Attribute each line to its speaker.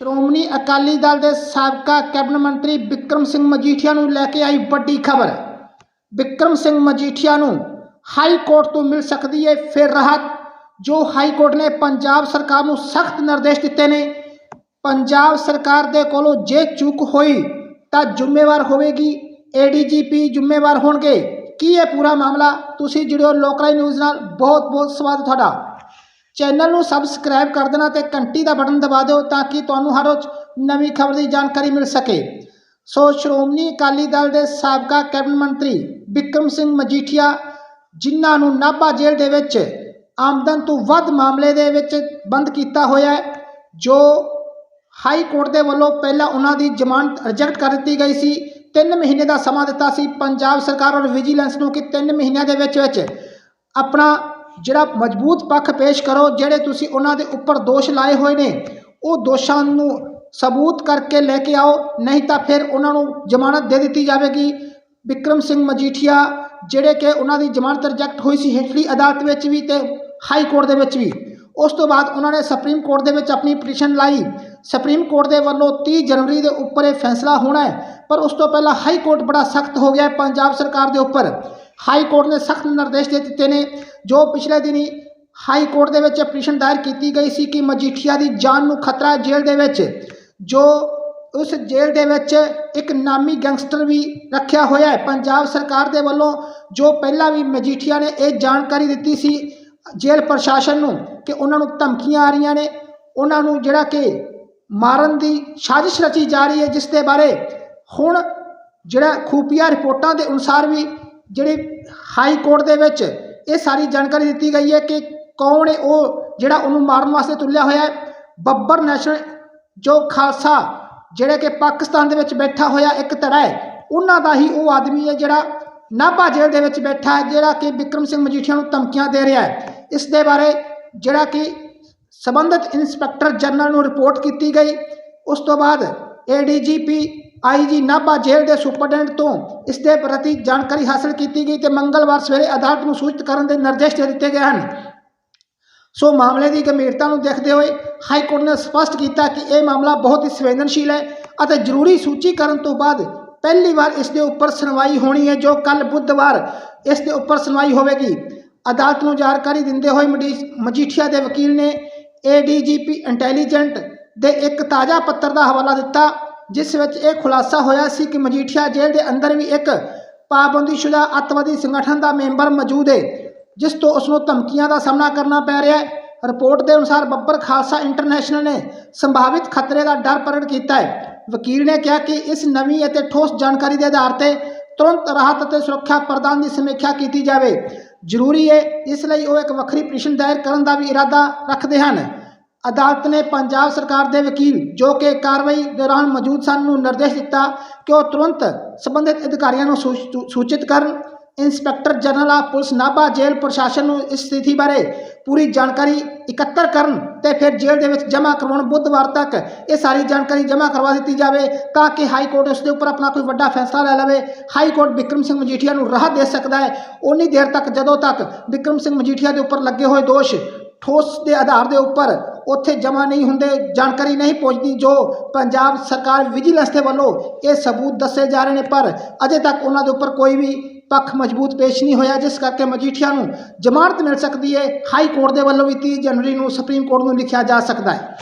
Speaker 1: ਸ਼੍ਰੋਮਣੀ ਅਕਾਲੀ ਦਲ ਦੇ ਸਾਬਕਾ ਕੈਬਨਿਟ ਮੰਤਰੀ ਵਿਕਰਮ ਸਿੰਘ ਮਜੀਠੀਆ ਨੂੰ ਲੈ ਕੇ ਆਈ ਵੱਡੀ ਖਬਰ। ਵਿਕਰਮ ਸਿੰਘ ਮਜੀਠੀਆ ਨੂੰ ਹਾਈ ਕੋਰਟ ਤੋਂ ਮਿਲ ਸਕਦੀ ਹੈ ਫਿਰ ਰਾਹਤ, ਜੋ ਹਾਈ ਕੋਰਟ ਨੇ ਪੰਜਾਬ ਸਰਕਾਰ ਨੂੰ ਸਖਤ ਨਿਰਦੇਸ਼ ਦਿੱਤੇ ਨੇ। ਪੰਜਾਬ ਸਰਕਾਰ ਦੇ ਕੋਲੋਂ ਜੇ ਚੁੱਕ ਹੋਈ ਤਾਂ ਜ਼ਿੰਮੇਵਾਰ ਹੋਵੇਗੀ ਏਡੀਜੀਪੀ ਜ਼ਿੰਮੇਵਾਰ ਹੋਣਗੇ। ਕੀ ਇਹ ਪੂਰਾ ਮਾਮਲਾ? ਤੁਸੀਂ ਜੁੜਿਓ ਲੋਕਰਾਈ ਨਿਊਜ਼ ਨਾਲ। ਬਹੁਤ ਬਹੁਤ ਸਵਾਗਤ ਤੁਹਾਡਾ। ਚੈਨਲ ਨੂੰ ਸਬਸਕ੍ਰਾਈਬ ਕਰ ਦੇਣਾ ਤੇ ਘੰਟੀ ਦਾ ਬਟਨ ਦਬਾ ਦਿਓ ਤਾਂ ਕਿ ਤੁਹਾਨੂੰ ਹਰ ਰੋਜ਼ ਨਵੀਂ ਖਬਰ ਦੀ ਜਾਣਕਾਰੀ ਮਿਲ ਸਕੇ। ਸੋ, ਸ਼੍ਰੋਮਣੀ ਅਕਾਲੀ ਦਲ ਦੇ ਸਾਬਕਾ ਕੈਬਨਿਟ ਮੰਤਰੀ ਵਿਕਰਮ ਸਿੰਘ ਮਜੀਠੀਆ, ਜਿਨ੍ਹਾਂ ਨੂੰ ਨਾਭਾ ਜੇਲ੍ਹ ਦੇ ਵਿੱਚ ਆਮਦਨ ਤੋਂ ਵੱਧ ਮਾਮਲੇ ਦੇ ਵਿੱਚ ਬੰਦ ਕੀਤਾ ਹੋਇਆ ਹੈ, ਜੋ ਹਾਈ ਕੋਰਟ ਦੇ ਵੱਲੋਂ ਪਹਿਲਾਂ ਉਹਨਾਂ ਦੀ ਜ਼ਮਾਨਤ ਰਿਜੈਕਟ ਕਰ ਦਿੱਤੀ ਗਈ ਸੀ 3 ਮਹੀਨੇ ਦਾ ਸਮਾਂ ਦਿੱਤਾ ਸੀ। ਪੰਜਾਬ ਸਰਕਾਰ ਔਰ ਵਿਜੀਲੈਂਸ ਨੂੰ ਕਿ 3 ਮਹੀਨਿਆਂ ਦੇ ਵਿੱਚ ਵਿੱਚ ਆਪਣਾ ਜਿਹੜਾ ਮਜ਼ਬੂਤ ਪੱਖ ਪੇਸ਼ ਕਰੋ, ਜਿਹੜੇ ਤੁਸੀਂ ਉਹਨਾਂ ਦੇ ਉੱਪਰ ਦੋਸ਼ ਲਾਏ ਹੋਏ ਨੇ, ਉਹ ਦੋਸ਼ਾਂ ਨੂੰ ਸਬੂਤ ਕਰਕੇ ਲੈ ਕੇ ਆਓ, ਨਹੀਂ ਤਾਂ ਫਿਰ ਉਹਨਾਂ ਨੂੰ ਜ਼ਮਾਨਤ ਦੇ ਦਿੱਤੀ ਜਾਵੇਗੀ। ਵਿਕਰਮ ਸਿੰਘ ਮਜੀਠੀਆ, ਜਿਹੜੇ ਕਿ ਉਹਨਾਂ ਦੀ ਜ਼ਮਾਨਤ ਰਿਜੈਕਟ ਹੋਈ ਸੀ ਹੇਠਲੀ ਅਦਾਲਤ ਵਿੱਚ ਵੀ ਤੇ ਹਾਈ ਕੋਰਟ ਦੇ ਵਿੱਚ ਵੀ, ਉਸ ਤੋਂ ਬਾਅਦ ਉਹਨਾਂ ਨੇ ਸੁਪਰੀਮ ਕੋਰਟ ਦੇ ਵਿੱਚ ਆਪਣੀ ਪਟੀਸ਼ਨ ਲਾਈ। ਸੁਪਰੀਮ ਕੋਰਟ ਦੇ ਵੱਲੋਂ 30 ਜਨਵਰੀ ਦੇ ਉੱਪਰ ਇਹ ਫੈਸਲਾ ਹੋਣਾ ਹੈ, ਪਰ ਉਸ ਤੋਂ ਪਹਿਲਾਂ ਹਾਈ ਕੋਰਟ ਬੜਾ ਸਖਤ ਹੋ ਗਿਆ ਹੈ ਪੰਜਾਬ ਸਰਕਾਰ ਦੇ ਉੱਪਰ। ਹਾਈ ਕੋਰਟ ਨੇ ਸਖਤ ਨਿਰਦੇਸ਼ ਦੇ ਦਿੱਤੇ ਨੇ, ਜੋ ਪਿਛਲੇ ਦਿਨੀ ਹਾਈ ਕੋਰਟ ਦੇ ਵਿੱਚ ਪਟੀਸ਼ਨ ਦਾਇਰ ਕੀਤੀ ਗਈ ਸੀ ਕਿ ਮਜੀਠੀਆ ਦੀ ਜਾਨ ਨੂੰ ਖਤਰਾ ਜੇਲ੍ਹ ਦੇ ਵਿੱਚ, ਜੋ ਉਸ ਜੇਲ੍ਹ ਦੇ ਵਿੱਚ ਇੱਕ ਨਾਮੀ ਗੈਂਗਸਟਰ ਵੀ ਰੱਖਿਆ ਹੋਇਆ ਹੈ। ਪੰਜਾਬ ਸਰਕਾਰ ਦੇ ਵੱਲੋਂ ਜੋ ਪਹਿਲਾਂ ਵੀ ਮਜੀਠੀਆ ਨੇ ਇਹ ਜਾਣਕਾਰੀ ਦਿੱਤੀ ਸੀ ਜੇਲ੍ਹ ਪ੍ਰਸ਼ਾਸਨ ਨੂੰ ਕਿ ਉਹਨਾਂ ਨੂੰ ਧਮਕੀਆਂ ਆ ਰਹੀਆਂ ਨੇ, ਉਹਨਾਂ ਨੂੰ ਜਿਹੜਾ ਕਿ ਮਾਰਨ ਦੀ ਸਾਜ਼ਿਸ਼ ਰਚੀ ਜਾ ਰਹੀ ਹੈ, ਜਿਸ ਦੇ ਬਾਰੇ ਹੁਣ ਜਿਹੜਾ ਖੂਫੀਆ ਰਿਪੋਰਟਾਂ ਦੇ ਅਨੁਸਾਰ ਵੀ ਜਿਹੜੀ ਹਾਈ ਕੋਰਟ ਦੇ ਵਿੱਚ ਇਹ ਸਾਰੀ ਜਾਣਕਾਰੀ ਦਿੱਤੀ ਗਈ ਹੈ ਕਿ ਕੌਣ ਹੈ ਉਹ ਜਿਹੜਾ ਉਹਨੂੰ ਮਾਰਨ ਵਾਸਤੇ ਤੁਲਿਆ ਹੋਇਆ ਹੈ। ਬੱਬਰ ਨੈਸ਼ਨਲ, ਜੋ ਖਾਲਸਾ, ਜਿਹੜਾ ਕਿ ਪਾਕਿਸਤਾਨ ਦੇ ਵਿੱਚ ਬੈਠਾ ਹੋਇਆ ਇੱਕ ਧੜਾ ਹੈ, ਉਹਨਾਂ ਦਾ ਹੀ ਉਹ ਆਦਮੀ ਹੈ ਜਿਹੜਾ ਨਾਭਾ ਜੇਲ੍ਹ ਦੇ ਵਿੱਚ ਬੈਠਾ ਹੈ, ਜਿਹੜਾ ਕਿ ਵਿਕਰਮ ਸਿੰਘ ਮਜੀਠੀਆ ਨੂੰ ਧਮਕੀਆਂ ਦੇ ਰਿਹਾ ਹੈ। ਇਸ ਦੇ ਬਾਰੇ ਜਿਹੜਾ ਕਿ ਸਬੰਧਤ ਇੰਸਪੈਕਟਰ ਜਨਰਲ ਨੂੰ ਰਿਪੋਰਟ ਕੀਤੀ ਗਈ। ਉਸ ਤੋਂ ਬਾਅਦ ਏਡੀਜੀਪੀ ਆਈਜੀ ਨਾਭਾ ਜੇਲ੍ਹ ਦੇ ਸੁਪਰਡੈਂਟ ਤੋਂ ਇਸ ਦੇ ਪ੍ਰਤੀ ਜਾਣਕਾਰੀ ਹਾਸਲ ਕੀਤੀ ਗਈ ਤੇ ਮੰਗਲਵਾਰ ਸਵੇਰੇ ਅਦਾਲਤ ਨੂੰ ਸੂਚਿਤ ਕਰਨ ਦੇ ਨਿਰਦੇਸ਼ ਦੇ ਦਿੱਤੇ ਗਏ ਹਨ। ਸੋ ਮਾਮਲੇ ਦੀ ਗੰਭੀਰਤਾ ਨੂੰ ਦੇਖਦੇ ਹੋਏ ਹਾਈ ਕੋਰਟ ਨੇ ਸਪਸ਼ਟ ਕੀਤਾ ਕਿ ਇਹ ਮਾਮਲਾ ਬਹੁਤ ਹੀ ਸੰਵੇਦਨਸ਼ੀਲ ਹੈ ਅਤੇ ਜ਼ਰੂਰੀ ਸੂਚੀ ਕਰਨ ਤੋਂ ਬਾਅਦ ਪਹਿਲੀ ਵਾਰ ਇਸ ਦੇ ਉੱਪਰ ਸੁਣਵਾਈ ਹੋਣੀ ਹੈ ਜੋ ਕੱਲ ਬੁੱਧਵਾਰ ਇਸ ਦੇ ਉੱਪਰ ਸੁਣਵਾਈ ਹੋਵੇਗੀ। ਅਦਾਲਤ ਨੂੰ ਜਾਣਕਾਰੀ ਦਿੰਦੇ ਹੋਏ ਮਡੀ- ਮਜੀਠੀਆ ਦੇ ਵਕੀਲ ਨੇ ਏਡੀਜੀਪੀ ਇੰਟੈਲੀਜੈਂਟ ਦੇ ਇੱਕ ਤਾਜ਼ਾ ਪੱਤਰ ਦਾ ਹਵਾਲਾ ਦਿੱਤਾ। ਜਿਸ ਵਿੱਚ ਇਹ ਖੁਲਾਸਾ ਹੋਇਆ ਸੀ ਕਿ ਮਜੀਠੀਆ ਜੇਲ੍ਹ ਦੇ ਅੰਦਰ ਵੀ ਇੱਕ ਪਾਬੰਦੀਸ਼ੁਦਾ ਅੱਤਵਾਦੀ ਸੰਗਠਨ ਦਾ ਮੈਂਬਰ ਮੌਜੂਦ ਹੈ, ਜਿਸ ਤੋਂ ਉਸ ਨੂੰ ਧਮਕੀਆਂ ਦਾ ਸਾਹਮਣਾ ਕਰਨਾ ਪੈ ਰਿਹਾ ਹੈ। ਰਿਪੋਰਟ ਦੇ ਅਨੁਸਾਰ ਬੱਬਰ ਖਾਲਸਾ ਇੰਟਰਨੈਸ਼ਨਲ ਨੇ ਸੰਭਾਵਿਤ ਖਤਰੇ ਦਾ ਡਰ ਪ੍ਰਗਟ ਕੀਤਾ ਹੈ। ਵਕੀਲ ਨੇ ਕਿਹਾ ਕਿ ਇਸ ਨਵੀਂ ਅਤੇ ਠੋਸ ਜਾਣਕਾਰੀ ਦੇ ਆਧਾਰ ਤੇ ਤੁਰੰਤ ਰਾਹਤ ਅਤੇ ਸੁਰੱਖਿਆ ਪ੍ਰਦਾਨ ਦੀ ਸਮੀਖਿਆ ਕੀਤੀ ਜਾਵੇ। ਜ਼ਰੂਰੀ ਹੈ ਇਸ ਲਈ ਉਹ ਇੱਕ ਵੱਖਰੀ ਪਟੀਸ਼ਨ ਦਾਇਰ ਕਰਨ ਦਾ ਵੀ ਇਰਾਦਾ ਰੱਖਦੇ ਹਨ। ਅਦਾਲਤ ਨੇ ਪੰਜਾਬ ਸਰਕਾਰ ਦੇ ਵਕੀਲ ਜੋ ਕਿ ਕਾਰਵਾਈ ਦੌਰਾਨ ਮੌਜੂਦ ਸਨ ਨੂੰ ਨਿਰਦੇਸ਼ ਦਿੱਤਾ ਕਿ ਉਹ ਤੁਰੰਤ ਸੰਬੰਧਿਤ ਅਧਿਕਾਰੀਆਂ ਨੂੰ ਸੂਚ- ਸੂਚਿਤ ਕਰਨ। Inspector general of police Nabha ਜੇਲ੍ਹ ਪ੍ਰਸ਼ਾਸਨ ਨੂੰ ਇਸ ਸਥਿਤੀ ਬਾਰੇ ਪੂਰੀ ਜਾਣਕਾਰੀ ਇਕੱਤਰ ਕਰਨ ਤੇ ਫਿਰ ਜੇਲ੍ਹ ਦੇ ਵਿੱਚ ਜਮ੍ਹਾਂ ਕਰਵਾਉਣ ਬੁੱਧਵਾਰ ਤੱਕ ਇਹ ਸਾਰੀ ਜਾਣਕਾਰੀ ਜਮ੍ਹਾਂ ਕਰਵਾ ਦਿੱਤੀ ਜਾਵੇ ਤਾਂ ਕਿ ਹਾਈ ਕੋਰਟ ਉਸ ਦੇ ਉੱਪਰ ਆਪਣਾ ਕੋਈ ਵੱਡਾ ਫੈਸਲਾ ਲੈ ਲਵੇ। ਹਾਈ ਕੋਰਟ ਵਿਕਰਮ ਸਿੰਘ ਮਜੀਠੀਆ ਨੂੰ ਰਾਹਤ ਦੇ ਸਕਦਾ ਹੈ। ਉਨੀ ਦੇਰ ਤੱਕ ਜਦੋਂ ਤੱਕ ਵਿਕਰਮ ਸਿੰਘ ਮਜੀਠੀਆ ਦੇ ਉੱਪਰ ਲੱਗੇ ਹੋਏ ਦੋਸ਼ ਠੋਸ ਦੇ ਆਧਾਰ ਦੇ ਉੱਪਰ ਉੱਥੇ ਜਮ੍ਹਾਂ ਨਹੀਂ ਹੁੰਦੇ, ਜਾਣਕਾਰੀ ਨਹੀਂ ਪਹੁੰਚਦੀ ਜੋ ਪੰਜਾਬ ਸਰਕਾਰ ਵਿਜੀਲੈਂਸ ਦੇ ਵੱਲੋਂ ਇਹ ਸਬੂਤ ਦੱਸੇ ਜਾ ਰਹੇ ਨੇ। ਪਰ ਅਜੇ ਤੱਕ ਉਹਨਾਂ ਦੇ ਉੱਪਰ ਕੋਈ ਵੀ ਪੱਖ ਮਜ਼ਬੂਤ ਪੇਸ਼ ਨਹੀਂ ਹੋਇਆ, ਜਿਸ ਕਰਕੇ ਮਜੀਠੀਆ ਨੂੰ ਜ਼ਮਾਨਤ ਮਿਲ ਸਕਦੀ ਹੈ। ਹਾਈ ਕੋਰਟ ਦੇ ਵੱਲੋਂ ਵੀ 30 ਜਨਵਰੀ ਨੂੰ ਸੁਪਰੀਮ ਕੋਰਟ ਨੂੰ ਲਿਖਿਆ ਜਾ ਸਕਦਾ ਹੈ।